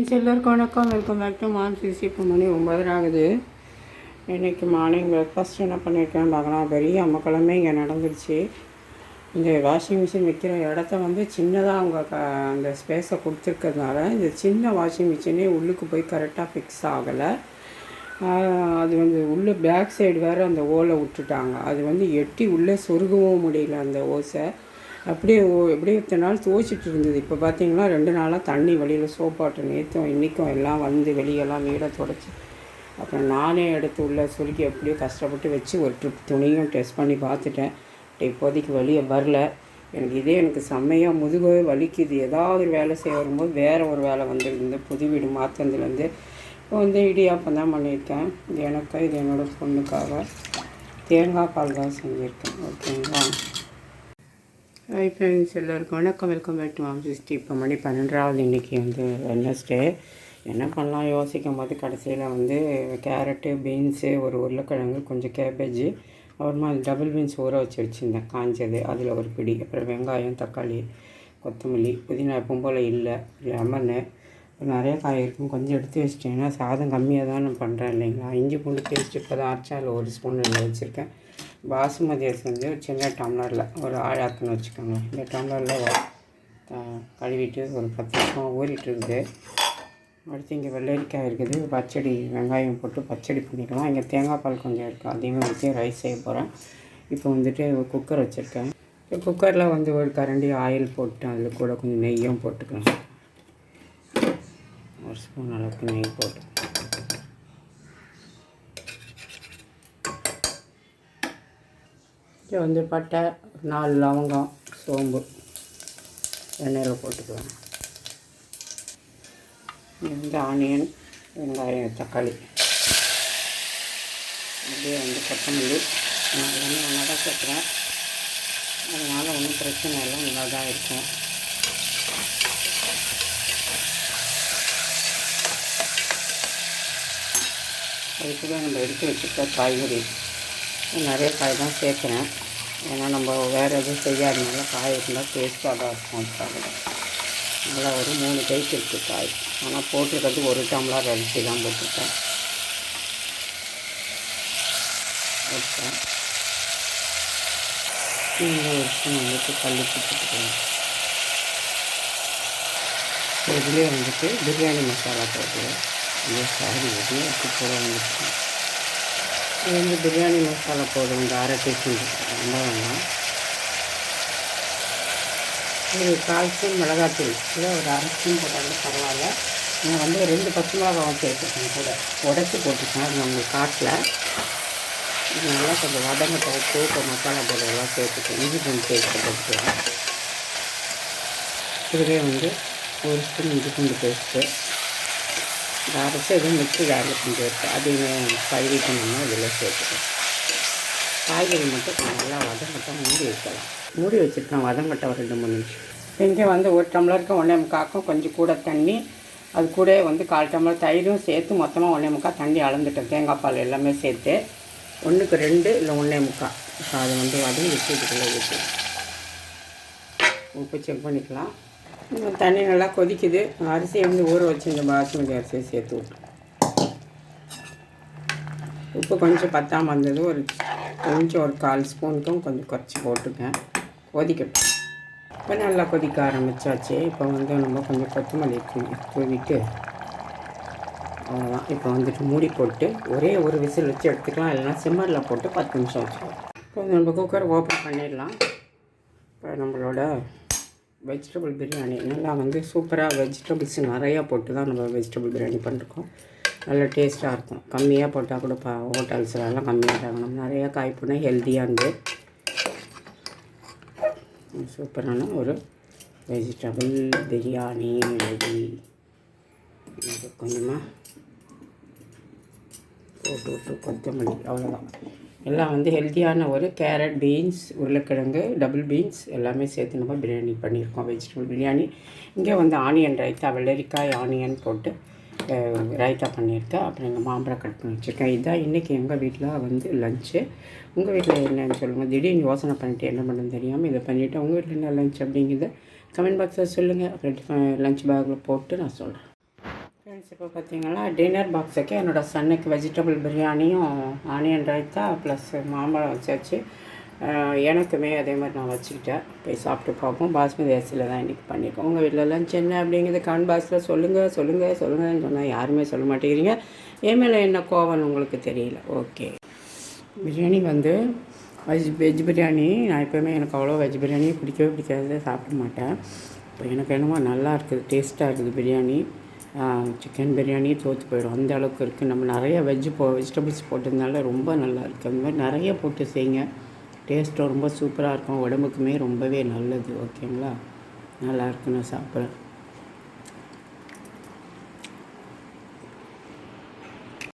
Friends எல்லோருக்கும் வணக்கம். Welcome back to மான் சிசி இப்போ மணி ஒம்பது ஆகுது. இன்றைக்கி மார்னிங் பிரேக்ஃபாஸ்ட் என்ன பண்ணியிருக்கேன் பார்க்கலாம். பெரிய அம்மக்கிழமை இங்கே நடந்துருச்சு. இந்த வாஷிங் மிஷின் வைக்கிற இடத்த வந்து சின்னதாக அவங்க க அந்த ஸ்பேஸை கொடுத்துருக்கறதுனால இந்த சின்ன வாஷிங் மிஷினே உள்ளுக்கு போய் கரெக்டாக ஃபிக்ஸ் ஆகலை. அது வந்து உள்ளே பேக் சைடு வேறு அந்த ஓலை விட்டுட்டாங்க. அது வந்து எட்டி உள்ளே சொருகவும் முடியல அந்த ஓசை. அப்படியே ஓ- எப்படியே இத்தனை நாள் துவைச்சிட்டு இருந்தது. இப்போ பார்த்தீங்கன்னா ரெண்டு நாளாக தண்ணி வெளியில் சோப்பாட்டு நேற்றும் இன்றைக்கும் எல்லாம் வந்து வெளியெல்லாம் வீடை தொடச்சி. அப்புறம் நானே எடுத்து உள்ளே சுருக்கி எப்படியோ கஷ்டப்பட்டு வச்சு ஒரு ட்ரிப் துணியும் டெஸ்ட் பண்ணி பார்த்துட்டேன் இப்போதைக்கு வெளியே வரல. எனக்கு இதே எனக்கு செம்மையாக முதுகவே வலிக்குது. ஏதாவது ஒரு வேலை செய்ய வரும்போது வேறு ஒரு வேலை வந்துருந்து புது வீடு மாற்றினதுலேருந்து இப்போ வந்து இடியாப்பம் தான் பண்ணியிருக்கேன். இது எனக்கு இது என்னோடய பொண்ணுக்காக. தேங்காய் பால் தான் செஞ்சுருக்கேன். ஓகேங்களா? ஹை ஃப்ரெண்ட்ஸ் எல்லோருக்கும் வணக்கம். வெல்கம் பேக் டு மாம் சிஸ்டி இப்போ மணி பன்னெண்டாவது இன்றைக்கி வந்து வெட்னஸ்டே என்ன பண்ணலாம்? யோசிக்கும் போது கடைசியில் வந்து கேரட்டு பீன்ஸு ஒரு உருளைக்கிழங்கு கொஞ்சம் கேபேஜ் அப்புறமா டபுள் பீன்ஸ் ஊற வச்சு வச்சுருந்தேன். காஞ்சது. அதில் ஒரு பிடி. அப்புறம் வெங்காயம் தக்காளி கொத்தமல்லி புதினா எப்பவும் போல் இல்லை லெமனு நிறைய காய் இருக்கும். கொஞ்சம் எடுத்து வச்சிட்டேன்னா சாதம் கம்மியாக தான் நான் பண்ணுறேன் இல்லைங்களா? இஞ்சி பூண்டு பேஸ்ட் இப்போ தான் அரைச்சா அதில் ஒரு ஸ்பூன் வச்சுருக்கேன். பாசுமதி அரிசி வந்து ஒரு சின்ன டம்ளரில் ஒரு ஆழாக்குன்னு வச்சுக்கோங்க. இந்த டம்ளரில் கழுவிட்டு ஒரு பத்து நிமிஷம் ஊறிட்டு இருக்குது அடுத்து இங்கே வெள்ளரிக்காய் இருக்குது. பச்சடி வெங்காயம் போட்டு பச்சடி பண்ணிக்கலாம். இங்கே தேங்காய் பால் கொஞ்சம் இருக்குது அதையுமே ஊற்றி ரைஸ் செய்ய போகிறேன் இப்போ வந்துட்டு குக்கர் வச்சுருக்கேன். இப்போ குக்கரில் வந்து ஒரு கரண்டி ஆயில் போட்டு அதில் கூட கொஞ்சம் நெய்யும் போட்டுக்கலாம். ஒரு ஸ்பூன் அளவுக்கு நெய் போட்டு. இதில் வந்து பட்டை நாலு லவங்கம் சோம்பு. எண்ணெயில் போட்டுக்கலாம் இது வந்து ஆனியன் வெங்காயம் தக்காளி. அப்படியே வந்து கொத்தமல்லி. நான் எல்லாமே ஒன்றா தான் சேர்க்குறேன். அதனால் ஒன்றும் பிரச்சனை இல்லை நல்லா தான் இருக்கும். அதுக்கு தான் நம்ம எடுத்து வச்சுருக்க காய்கறி. நிறைய காய் தான் சேர்க்குறேன். ஏன்னா நம்ம வேறு எதுவும் செய்யாதனால காய் இருந்தால் டேஸ்ட்டாக தான் இருக்கும் அதுக்காக. நல்லா ஒரு மூணு கைக்கு இருக்குது காய். ஆனால் போட்டிருக்கிறது ஒரு டம்ளாக அரிசி தான் போட்டிருக்கேன். வச்சேன் இந்த வருஷம் வந்துட்டு கல்லு போட்டுக்கலாம் இதுலேயே வந்துட்டு பிரியாணி மசாலா போட்டு இந்த சாரி எதுவும் எடுத்து போட வந்துருக்கேன் இது வந்து பிரியாணி மசாலா போடுவோம் இந்த அரை டீஸ்பூன் ரொம்ப வேண்டாம் இது கால் ஸ்பூன் மிளகாத்தூள். கூட ஒரு அரை ஸ்பூன் போட்டாலும் பரவாயில்ல. நான் வந்து ரெண்டு பச்சை மிளகாவும் சேர்த்துருக்கேன் கூட. உடச்சி போட்டுக்கேன் அது உங்களுக்கு காட்டில். நல்லா கொஞ்சம் வதங்கட்ட உப்பு இப்போ மசாலா பொருளெல்லாம் சேர்த்துக்கேன் இஞ்சி பூண்டு பேஸ்ட்டு போட்டுக்கலாம் இதுவே வந்து ஒரு ஸ்பூன் இஞ்சி பூண்டு பேஸ்ட்டு. இந்த அரைச்சி எதுவும் மிக்ஸி ஜாரில் கொஞ்சம் இருக்குது அதையுமே கழுவிட்டு நம்ம இதில் சேர்த்துக்கலாம் காய்கறி மட்டும் கொஞ்சம் நல்லா வதங்கட்டம் மூடி வைக்கலாம். மூடி வச்சுருக்கேன் வதங்கட்ட ஒரு ரெண்டு மூணு நிமிஷம். இங்கே வந்து ஒரு டம்ளருக்கு ஒன்றே முக்காக்கும் கொஞ்சம் கூட தண்ணி. அது கூட வந்து கால் டம்ளர் தயிரும் சேர்த்து மொத்தமாக ஒன்றே முக்கால் தண்ணி அளந்துட்டேன். தேங்காய் பால் எல்லாமே சேர்த்து. ஒன்றுக்கு ரெண்டு இல்லை ஒன்றே முக்கால். இப்போ அதை வந்து வதங்கி வச்சு இதுக்குள்ளே ஊற்றி உப்பு செக் பண்ணிக்கலாம். தண்ணி நல்லா கொதிக்குது. அரிசியை வந்து ஊற வச்சு இந்த பாசுமதி அரிசியை சேர்த்து விட்டு உப்பு கொஞ்சம் பத்தாமல் வந்தது ஒரு கொஞ்சம் ஒரு கால் ஸ்பூனுக்கும் கொஞ்சம் குறைச்சி போட்டுக்கேன். கொதிக்கட்டும். இப்போ நல்லா கொதிக்க ஆரம்பிச்சாச்சு. இப்போ வந்து நம்ம கொஞ்சம் கொத்தமல்லி தூவி தூவிட்டு அவ்வளோதான் இப்போ வந்துட்டு மூடி போட்டு ஒரே ஒரு விசில் வச்சு எடுத்துக்கலாம். இல்லைன்னா சிம்மரில் போட்டு பத்து நிமிஷம் வச்சுக்கலாம். இப்போ நம்ம குக்கர் ஓப்பன் பண்ணிடலாம். இப்போ நம்மளோட வெஜிடபிள் பிரியாணி நல்லா வந்து சூப்பராக வெஜிடபிள்ஸ் நிறையா போட்டு தான் நம்ம வெஜிடபிள் பிரியாணி பண்ணிருக்கோம். நல்லா டேஸ்ட்டாக இருக்கும். கம்மியாக போட்டால் கூட பா ஹோட்டல்ஸ்லலாம் கம்மியாக தாங்கணும் நிறையா காய் போனால் ஹெல்த்தியானது சூப்பரான ஒரு வெஜிடபிள் பிரியாணி ரெடி கொஞ்சமாக போட்டு விட்டு கொத்தமல்லி அவ்வளோதான் எல்லாம் வந்து ஹெல்த்தியான ஒரு கேரட் பீன்ஸ் உருளைக்கிழங்கு டபுள் பீன்ஸ் எல்லாமே சேர்த்து நம்ம பிரியாணி பண்ணியிருக்கோம். வெஜிடபிள் பிரியாணி. இங்கே வந்து ஆனியன் ரைத்தா வெள்ளரிக்காய் ஆனியன் போட்டு ரைத்தா பண்ணியிருக்கேன். அப்புறம் எங்கள் மாம்பழம் கட் பண்ணி வச்சுருக்கேன். இதுதான் இன்றைக்கி எங்கள் வீட்டில் வந்து லஞ்சு உங்கள் வீட்டில் என்னன்னு சொல்லுங்கள் திடீர்னு யோசனை பண்ணிட்டு என்ன பண்ணுன்னு தெரியாமல் இதை பண்ணிவிட்டு உங்கள் வீட்டில் என்ன லஞ்ச் அப்படிங்கிறத கமெண்ட் பாக்ஸில் சொல்லுங்கள் அப்புறம் லஞ்ச் பேக்கில் போட்டு நான் சொல்கிறேன் ஃப்ரெண்ட்ஸ் இப்போ பார்த்தீங்கன்னா டின்னர் பாக்ஸுக்கு என்னோடய சன்னுக்கு வெஜிடபிள் பிரியாணியும் ஆனியன் ரைத்தா ப்ளஸ் மாம்பழம் வச்சாச்சு. எனக்குமே அதே மாதிரி நான் வச்சுக்கிட்டேன். போய் சாப்பிட்டு பார்ப்போம். பாஸ்மதி அரிசியில் தான் இன்றைக்கி பண்ணியிருக்கோம். உங்கள் வீட்டிலலாம் லஞ்ச் என்ன அப்படிங்கிறது கான் பாக்ஸில் சொல்லுங்கள் சொல்லுங்கள் சொல்லுங்கன்னு சொன்னால் யாருமே சொல்ல மாட்டேங்கிறீங்க. என் மேலே என்ன கோவம்னு உங்களுக்கு தெரியல. ஓகே. பிரியாணி வந்து வெஜ் வெஜ் பிரியாணி. நான் எப்போயுமே எனக்கு அவ்வளோ வெஜ் பிரியாணி பிடிக்கவே பிடிக்காது சாப்பிட மாட்டேன். இப்போ எனக்கு என்னமோ நல்லா இருக்குது டேஸ்ட்டாக இருக்குது பிரியாணி. சிக்கன் பிரியாணியே தோற்று போயிடும். அந்த அளவுக்கு இருக்குது நம்ம நிறைய வெஜ்ஜு போ வெஜிடபிள்ஸ் போட்டதுனால ரொம்ப நல்லா இருக்குது அந்த மாதிரி நிறைய போட்டு செய்யுங்க டேஸ்ட்டும் ரொம்ப சூப்பராக இருக்கும். உடம்புக்குமே ரொம்பவே நல்லது. ஓகேங்களா நல்லா இருக்குன்னு நான் சாப்பிட்றேன்.